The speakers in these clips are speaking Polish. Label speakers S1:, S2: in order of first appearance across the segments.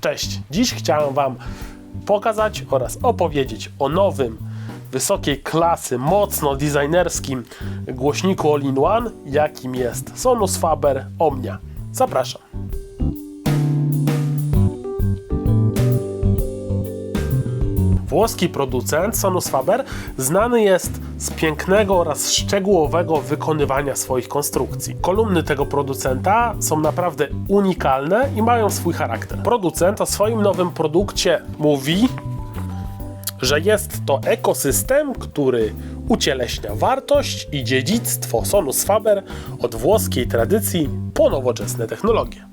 S1: Cześć! Dziś chciałem Wam pokazać oraz opowiedzieć o nowym, wysokiej klasy, mocno designerskim głośniku All-in-One, jakim jest Sonus Faber Omnia. Zapraszam. Włoski producent Sonus Faber znany jest z pięknego oraz szczegółowego wykonywania swoich konstrukcji. Kolumny tego producenta są naprawdę unikalne i mają swój charakter. Producent o swoim nowym produkcie mówi, że jest to ekosystem, który ucieleśnia wartość i dziedzictwo Sonus Faber od włoskiej tradycji po nowoczesne technologie.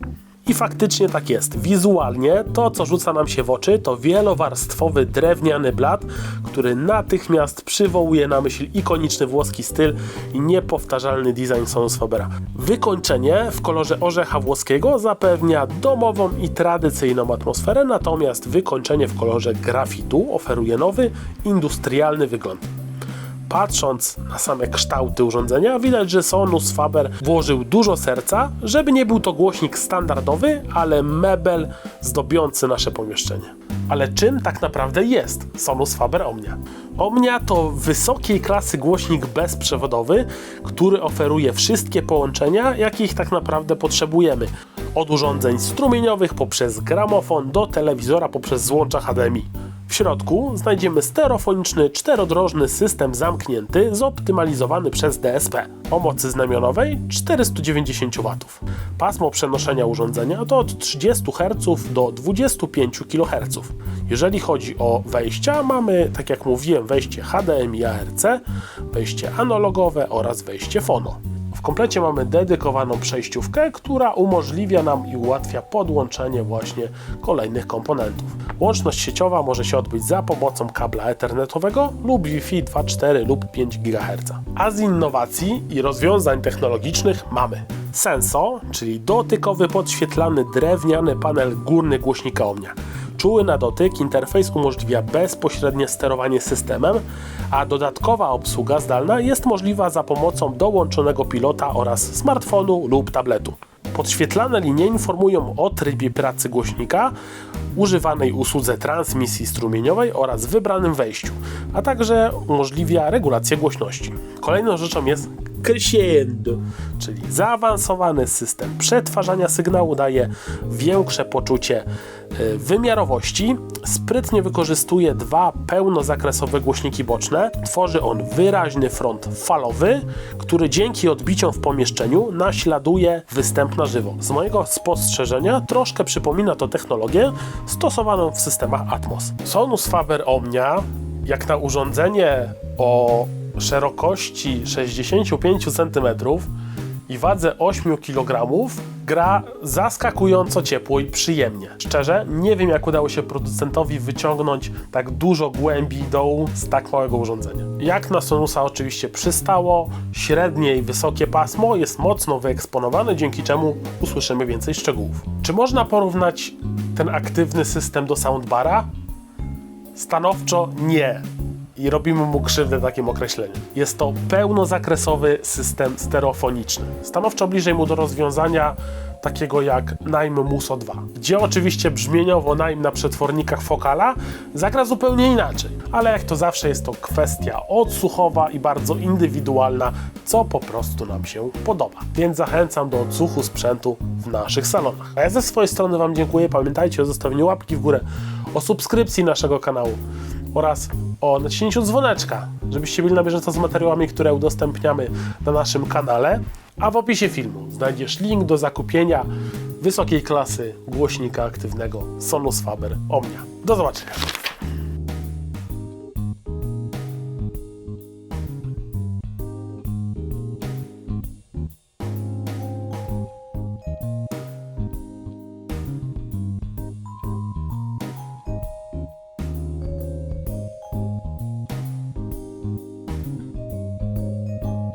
S1: I faktycznie tak jest. Wizualnie to, co rzuca nam się w oczy, to wielowarstwowy drewniany blat, który natychmiast przywołuje na myśl ikoniczny włoski styl i niepowtarzalny design Sonus Fabera. Wykończenie w kolorze orzecha włoskiego zapewnia domową i tradycyjną atmosferę, natomiast wykończenie w kolorze grafitu oferuje nowy, industrialny wygląd. Patrząc na same kształty urządzenia, widać, że Sonus Faber włożył dużo serca, żeby nie był to głośnik standardowy, ale mebel zdobiący nasze pomieszczenie. Ale czym tak naprawdę jest Sonus Faber Omnia? Omnia to wysokiej klasy głośnik bezprzewodowy, który oferuje wszystkie połączenia, jakich tak naprawdę potrzebujemy. Od urządzeń strumieniowych poprzez gramofon do telewizora poprzez złącza HDMI. W środku znajdziemy stereofoniczny czterodrożny system zamknięty zoptymalizowany przez DSP o mocy znamionowej 490 W. Pasmo przenoszenia urządzenia to od 30 Hz do 25 kHz. Jeżeli chodzi o wejścia, mamy, tak jak mówiłem, wejście HDMI ARC, wejście analogowe oraz wejście fono. Komplecie mamy dedykowaną przejściówkę, która umożliwia nam i ułatwia podłączenie właśnie kolejnych komponentów. Łączność sieciowa może się odbyć za pomocą kabla ethernetowego lub Wi-Fi 2.4 lub 5 GHz. A z innowacji i rozwiązań technologicznych mamy Senso, czyli dotykowy podświetlany drewniany panel górny głośnika Omnia. Czuły na dotyk interfejs umożliwia bezpośrednie sterowanie systemem, a dodatkowa obsługa zdalna jest możliwa za pomocą dołączonego pilota oraz smartfonu lub tabletu. Podświetlane linie informują o trybie pracy głośnika, używanej usłudze transmisji strumieniowej oraz wybranym wejściu, a także umożliwia regulację głośności. Kolejną rzeczą jest crescendo, czyli zaawansowany system przetwarzania sygnału daje większe poczucie y, wymiarowości. Sprytnie wykorzystuje dwa pełnozakresowe głośniki boczne. Tworzy on wyraźny front falowy, który dzięki odbiciom w pomieszczeniu naśladuje występ na żywo. Z mojego spostrzeżenia troszkę przypomina to technologię stosowaną w systemach Atmos. Sonus Faber Omnia jak na urządzenie o szerokości 65 cm i wadze 8 kg gra zaskakująco ciepło i przyjemnie. Szczerze, nie wiem jak udało się producentowi wyciągnąć tak dużo głębi dołu z tak małego urządzenia. Jak na Sonusa oczywiście przystało, średnie i wysokie pasmo jest mocno wyeksponowane, dzięki czemu usłyszymy więcej szczegółów. Czy można porównać ten aktywny system do soundbara? Stanowczo nie. I robimy mu krzywdę takim określeniem. Jest to pełnozakresowy system stereofoniczny. Stanowczo bliżej mu do rozwiązania takiego jak Naim Muso 2, gdzie oczywiście brzmieniowo Naim na przetwornikach Focala zagra zupełnie inaczej. Ale jak to zawsze jest to kwestia odsłuchowa i bardzo indywidualna, co po prostu nam się podoba. Więc zachęcam do odsłuchu sprzętu w naszych salonach. A ja ze swojej strony Wam dziękuję. Pamiętajcie o zostawieniu łapki w górę, o subskrypcji naszego kanału oraz o naciśnięciu dzwoneczka, żebyście byli na bieżąco z materiałami, które udostępniamy na naszym kanale. A w opisie filmu znajdziesz link do zakupienia wysokiej klasy głośnika aktywnego Sonus Faber Omnia. Do zobaczenia.